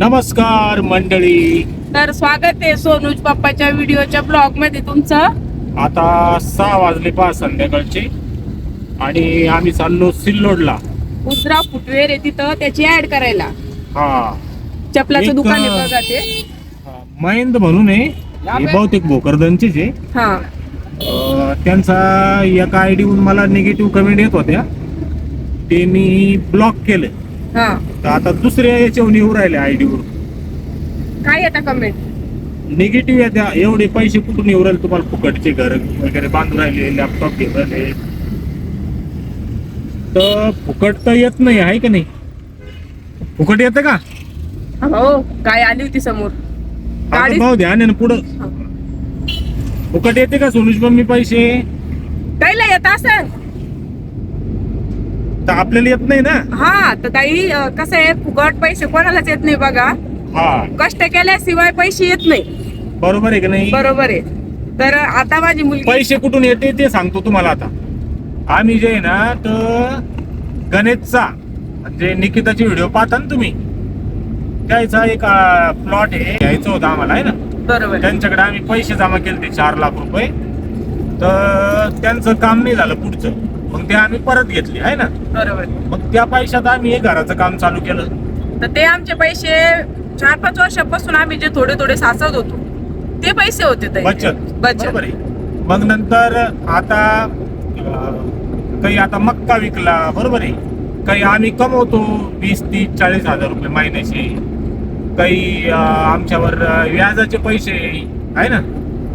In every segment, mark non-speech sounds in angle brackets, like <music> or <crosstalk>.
नमस्कार मंडळी. तर स्वागत आहे सोनूज पप्पाच्या व्हिडिओच्या ब्लॉगमध्ये तुमचं. आता सहा वाजले पहा संध्याकाळचे. आणि आम्ही चाललो सिल्लोडला. उजरा फुटवेअर आहे तिथं त्याची ऍड करायला. हा. चपलाचं एक, दुकान आहे बघा ते. महेंद्र म्हणून आहे. हे बहुतेक भोकरदनचेच आहे. हा. अं, त्यांचा एका आय डीवरून मला निगेटिव्ह कमेंट येत होत्या. ते मी ब्लॉक केलं हा. तर आता दुसऱ्या याच्यावर येऊ राहिले आय डीवर काय येतं कमेंट निगेटिव्ह येत्या एवढे पैसे कुठून येऊ राहिले तुम्हाला फुकटचे घर वगैरे बांधून राहिले लॅपटॉप घेऊन राहिले? तर फुकट तर येत नाही आहे का नाही? फुकट येतं का? हो काय आली होती समोर. आता गाडी भाऊ ध्यान आहे ना पुढं फुकट येते का सोनुष मम्मी पैसे? कायला येत असं तर आपल्याला येत नाही ना? हा तर ताई कसं आहे फुकट पैसे कोणालाच येत नाही बघा. हा. कष्ट केल्याशिवाय पैसे येत नाही. बरोबर आहे का नाही? बरोबर आहे. तर आता माझी मुलगी पैसे कुठून येते ते सांगतो तुम्हाला आता. आम्ही जे आहे ना तर गणेशचा म्हणजे निकिताचे व्हिडिओ पाहता ना तुम्ही. त्याचा एक प्लॉट आहे घ्यायचं होतं आम्हाला आहे ना? बरोबर आहे. त्यांच्याकडे आम्ही पैसे जमा केले ते चार लाख रुपये. तर त्यांचं काम नाही झालं पुढचं. मग ते आम्ही परत घेतले आहे ना? बरोबर. मग त्या पैशात आम्ही हे घराचं काम चालू केलं. तर ते आमचे पैसे चार पाच वर्षापासून आम्ही जे थोडे थोडे साचत होतो ते पैसे होते ताई. बचत. बचत. बरोबर आहे. मग नंतर आता अं, काही आता मक्का विकला बरोबर आहे. काही आम्ही कमवतो वीस तीस चाळीस हजार रुपये महिन्याचे. काही अं, आमच्यावर अं, व्याजाचे पैसे आहे ना?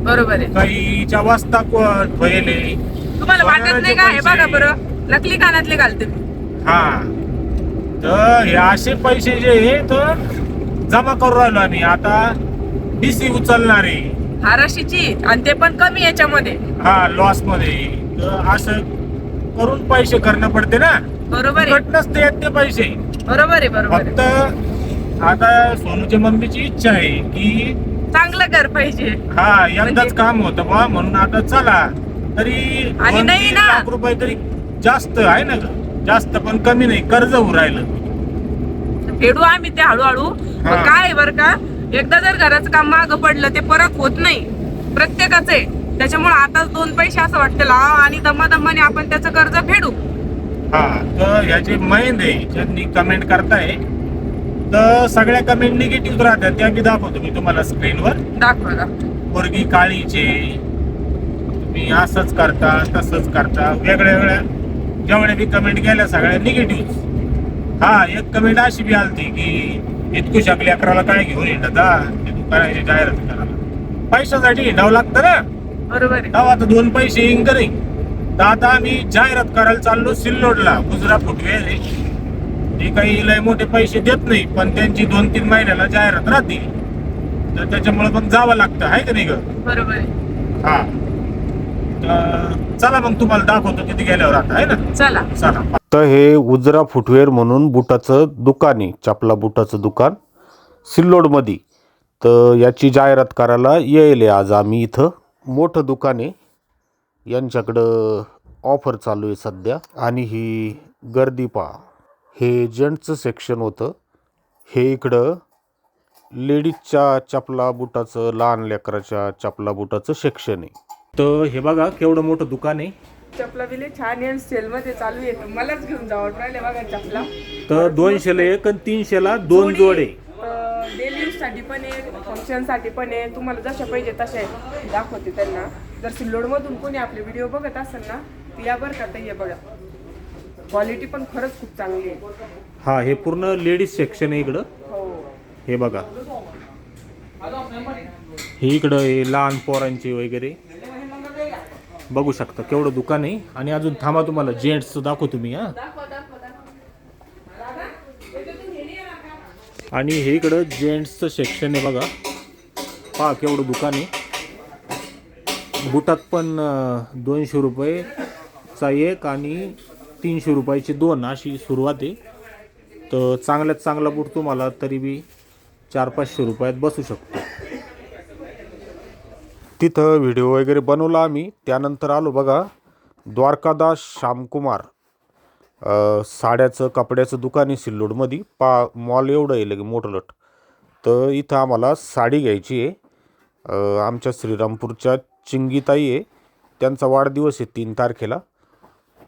बरोबर आहे. काहीच्या वाजता व्हायले तुम्हाला वाटत नाही का? हे. बघा बरं. नकली कानातले घालते मी. हा. तर हे असे पैसे जे आहे तर जमा करू राहिलो आम्ही. आता डीसी उचलणार. आहे हाराशीची आणि ते पण कमी याच्यामध्ये. हा लॉसमध्ये. तर असं करून पैसे करणं पडते ना? बरोबर आहे. नसते येत ते पैसे. बरोबर आहे बरोबर फक्त आता सोनूच्या मम्मीची इच्छा आहे की चांगलं घर पाहिजे हा एकदाच म्हणजे- काम होतं बा म्हणून आता चला. तरी आणि नाही ना. लाख रुपये तरी जास्त आहे ना ग? जास्त पण कमी नाही. कर्ज होऊ राहिलं. फेडू आम्ही ते हळूहळू. पण हा. काय बरं का? एकदा जर घराचं काम माग पडलं ते परत होत नाही. प्रत्येकाचं आहे. त्याच्यामुळे आता दोन पैसे असं वाटतं लाव आणि दमादमाने आपण त्याचं कर्ज फेडू. हा तर याचे मैंद आहे ज्यांनी कमेंट करताय तर सगळ्या कमेंट निगेटिव्ह राहतात. त्या मी दाखवतो मी तुम्हाला स्क्रीनवर दाखवा दाखवा. पोरगी काळीचे तुम्ही असंच करता तसंच करता. वेगळ्या वेगळ्या जेवढ्या बी कमेंट गेल्या सगळ्या निगेटिव्ह हा एक कमेंट अशी बी आलती की इतकू शकली अकराला काय घेऊन येतात हा? ते दुकानाची जाहिरात करायला. पैशासाठी हिंडावं लागतं ना? बरोबर आता दोन पैसे येईन नाही. तर आता आम्ही जाहिरात करायला चाललो सिल्लोडला. गुजरा फुटवेअर आहे. ते काही लय मोठे पैसे देत नाही पण त्यांची दोन तीन महिन्याला जाहिरात राहते. तर त्याच्यामुळे मग जावं लागतं आहे का नाही ग? बरोबर हा. चला मग तुम्हाला दाखवतो तिथे गेल्यावर आता आहे ना? चला. चला. तर हे उजरा फुटवेअर म्हणून बुटाचं दुकान आहे चपला बुटाचं दुकान. सिल्लोडमध्ये. तर याची जाहिरात करायला येईल आज आम्ही इथं. मोठं दुकान आहे. यांच्याकडं ऑफर चालू आहे सध्या. आणि ही गर्दी पहा. हे जेंट्सचं सेक्शन होतं. हे इकडं लेडीजच्या चपला बुटाचं लहान लेकराच्या चपला बुटाचं सेक्शन आहे. तर हे बघा केवढं मोठं दुकान आहे. चपला बिले छान आहे सेल मध्ये चालू आहे. मलाच घेऊन जावं राहिले बघा चपला. तर दोनशेला एक आणि तीनशेला दोन जोडे. डेली साठी पण आहे फंक्शनसाठी पण आहे. तुम्हाला जशा पाहिजे तशा आहे. दाखवते त्यांना. जर सिल्लोड मधून कोणी आपले व्हिडिओ बघत असेल ना तर या बरं का ताई, हे बघा. क्वालिटी पण खरंच खूप चांगली आहे. हा हे पूर्ण लेडीज सेक्शन आहे इकडं. हो. हे बघा. हे इकडं हे लहान पोरांचे वगैरे. बघू शकता. केवढं दुकान आहे. आणि अजून थांबा तुम्हाला जेंट्सचं दाखवू तुम्ही हा. आणि हे इकडं जेंट्सचं सेक्शन आहे बघा. पहा केवढं दुकान आहे. बुटात पण दोनशे रुपयेचा एक आणि तीनशे रुपयाचे दोन अशी सुरुवात आहे. तर चांगल्यात चांगला बूट तुम्हाला तरी बी चार पाचशे रुपयात बसू शकतो. तिथं व्हिडिओ वगैरे बनवला आम्ही. त्यानंतर आलो बघा द्वारकादास श्यामकुमार साड्याचं कपड्याचं दुकान आहे सिल्लोडमध्ये. पा मॉल एवढं आहे लगे मोठं लट. तर इथं आम्हाला साडी घ्यायची आहे. आमच्या श्रीरामपूरच्या चिंगीताई आहे. त्यांचा वाढदिवस आहे तीन तारखेला.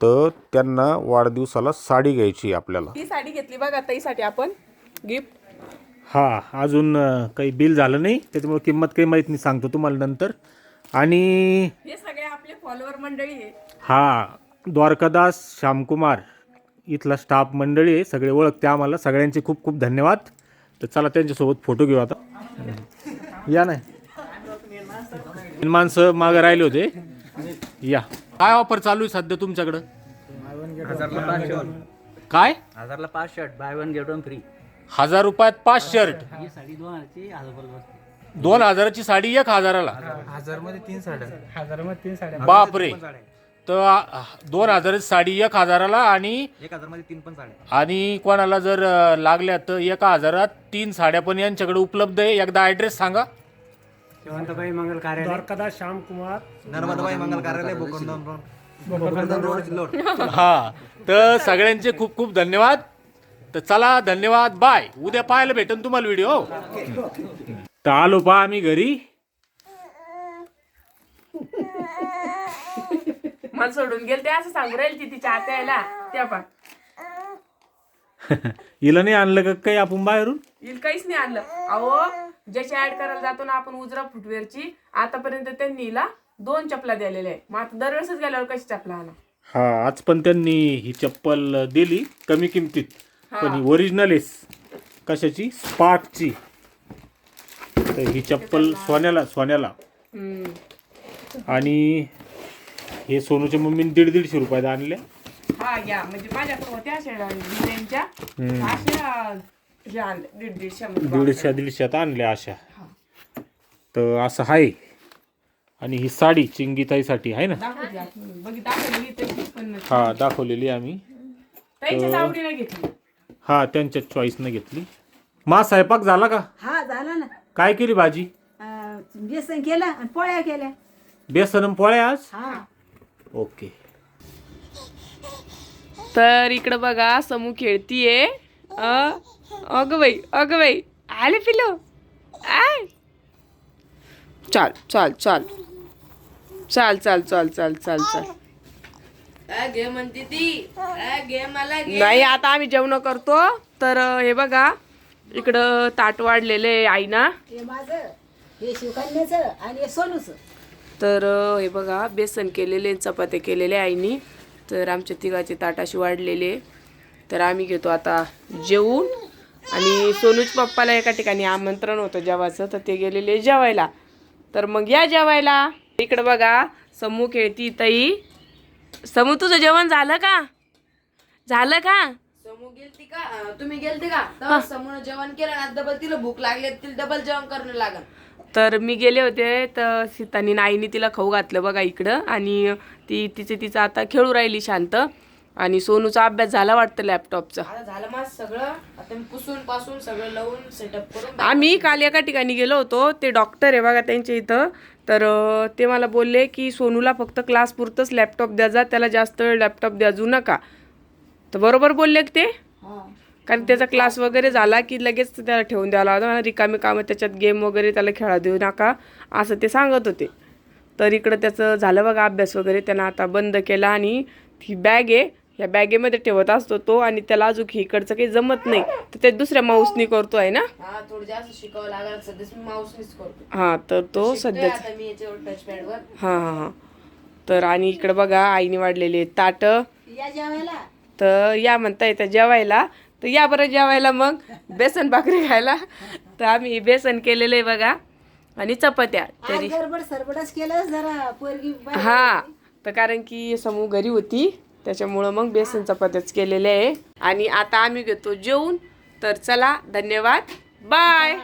तर त्यांना वाढदिवसाला साडी घ्यायची आहे आपल्याला. ती साडी घेतली बघा ताईसाठी आपण. गिफ्ट. हा अजून काही बिल झालं नाही त्याच्यामुळे किंमत काही माहीत नाही सांगतो तुम्हाला नंतर. आणि हे सगळे आपले फॉलोअर मंडळी आहे हा द्वारकादास श्यामकुमार इथला स्टाफ मंडळी आहे सगळे ओळखते आम्हाला. सगळ्यांचे खूप खूप धन्यवाद. तर चला त्यांच्यासोबत फोटो घेऊ आता. या नाही माणसं मागं राहिले होते. या. काय ऑफर चालू आहे सध्या तुमच्याकडं? हजारला पाच शर्ट काय? हजारला पाच shirt buy one get one free हजार रुपयात पाच शर्ट. ही साडी दोन हजारची हजार रुपयाला बसते. दोन हजाराची साडी एक हजाराला. हजारमध्ये तीन साड्या. हजारमध्ये तीन साड्या बापरे तर आ, दोन हजाराची साडी एक हजाराला आणि एक हजारमध्ये तीन पण साड्या आणि कोणाला जर अ, लागल्या तर एका हजारात तीन साड्या पण यांच्याकडे उपलब्ध आहे. एकदा ॲड्रेस सांगा. शेवंतबाई मंगल कार्यालय. द्वारकादास श्यामकुमार नर्मदाबाई मंगल कार्यालय बोकंदन बोकंदन रोड. चिल्लोड हा. तर सगळ्यांचे खूप खूप धन्यवाद. तर चला धन्यवाद बाय. उद्या पाहायला भेटेन तुम्हाला व्हिडिओ तर आलो पहा आम्ही घरी. मला सोडून गेल ते असं सांगू राहील ती तिच्या आत्याला त्या पा <laughs> हिला नाही आणलं का काही आपण बाहेरून? येईल काहीच नाही आणलं. अहो ज्याची ऍड करायला जातो ना आपण उजरा फुटवेअरची आतापर्यंत त्यांनी हिला दोन चपला दिलेल्या आहे मग आता दरवेळेसच गेल्यावर कशी चपला आणा? हा आज पण त्यांनी ही चप्पल दिली कमी किमतीत. पण ही ओरिजिनल आहे. कशाची? स्पार्कची तर ही चप्पल सोन्याला सोन्याला. आणि हे सोनूच्या मम्मीने दीड दीडशे रुपयात आणले. हा म्हणजे माझ्याकडे होत्या अशा डिझाईनच्या. अशा हे आणल्या दीड दीडशे दीडशे दीडशेत आणल्या अशा. तर असं आहे. आणि ही साडी चिंगीताईसाठी आहे ना? दाखवते आतमध्ये. बघी दाखवली तशी पण हा दाखवलेली आम्ही. त्यांच्याच आवडीला घेतली. हा त्यांच्या चॉईसनं घेतली. मा स्वयंपाक झाला का? हा झाला ना. काय केली भाजी? अं, बेसन केलं आणि पोळ्या केल्या. बेसन आणि पोळ्या आज? हा. ओके. तर इकडं बघा समू खेळतीये. अग बाई अग बाई आले पिलो आय. चाल चाल चाल चाल. चाल चाल चाल चाल चाल. घे म्हणते ती. घे मला घे नाही आता आम्ही जेवण करतो. तर हे बघा इकडं ताट वाढलेले आहे आईना. हे माझं हे शिवकन्याचं आणि हे सोनूचं. तर हे बघा बेसन केलेले चपात्या केलेले आईनी. तर आमच्या तिघाचे ताट अशी वाढलेले. तर आम्ही घेतो आता जेवून. आणि सोनूच पप्पाला एका ठिकाणी आमंत्रण होतं जेवायचं तर ते गेलेले जेवायला. तर मग या जेवायला. इकडं बघा समू खेळती ताई. समू तुझं जेवण झालं का? झालं का? समू गेलती का? अं, तुम्ही गेलते का? तेव्हा समून जेवण केलं ना डबल तिला भूक लागली तिला डबल जेवण करणं लागल. तर मी गेले होते तर सीतानी नाईनी तिला खाऊ घातलं बघा इकडं. आणि ती तिचे तिचं आता खेळू राहिली शांत. आणि सोनूचा अभ्यास झाला वाटतं लॅपटॉपचा आता झालं माझं सगळं. आता मी पुसून पासून सगळं लावून सेटअप करून आम्ही काल एका ठिकाणी गेलो होतो ते डॉक्टर आहे बघा त्यांच्या इथं. तर ते मला बोलले की सोनूला फक्त क्लास पुरतंच लॅपटॉप द्या जा त्याला जास्त वेळ लॅपटॉप द्याजू नका. तर बरोबर बोलले ते? कारण त्याचा क्लास वगैरे झाला की लगेच त्याला ठेवून द्यावा लागतं रिकामे कामं त्याच्यात गेम वगैरे त्याला खेळा देऊ नका असं ते सांगत होते. तर इकडं त्याचं झालं बघा अभ्यास वगैरे त्यानं आता बंद केला आणि ही बॅग आहे ह्या बॅगेमध्ये ठेवत असतो तो आणि त्याला अजून इकडचं काही जमत नाही. तर ते दुसऱ्या माऊसनी करतो आहे ना? हा हां तर तो सध्या आता मी याच्यावर टच पॅडवर हां हां हां. तर आणि इकडं बघा आईने वाढलेले ताटं. या जेवायला. तर या म्हणता येतं जेवायला. तर या बरं जेवायला मग. बेसन भाकरी खायला. तर आम्ही बेसन केलेलं आहे बघा. आणि चपात्या तरी. हा. तर कारण की समूह घरी होती. त्याच्यामुळं मग बेसन चपात्याच केलेले आहे. आणि आता आम्ही घेतो जेवून. तर चला धन्यवाद. बाय.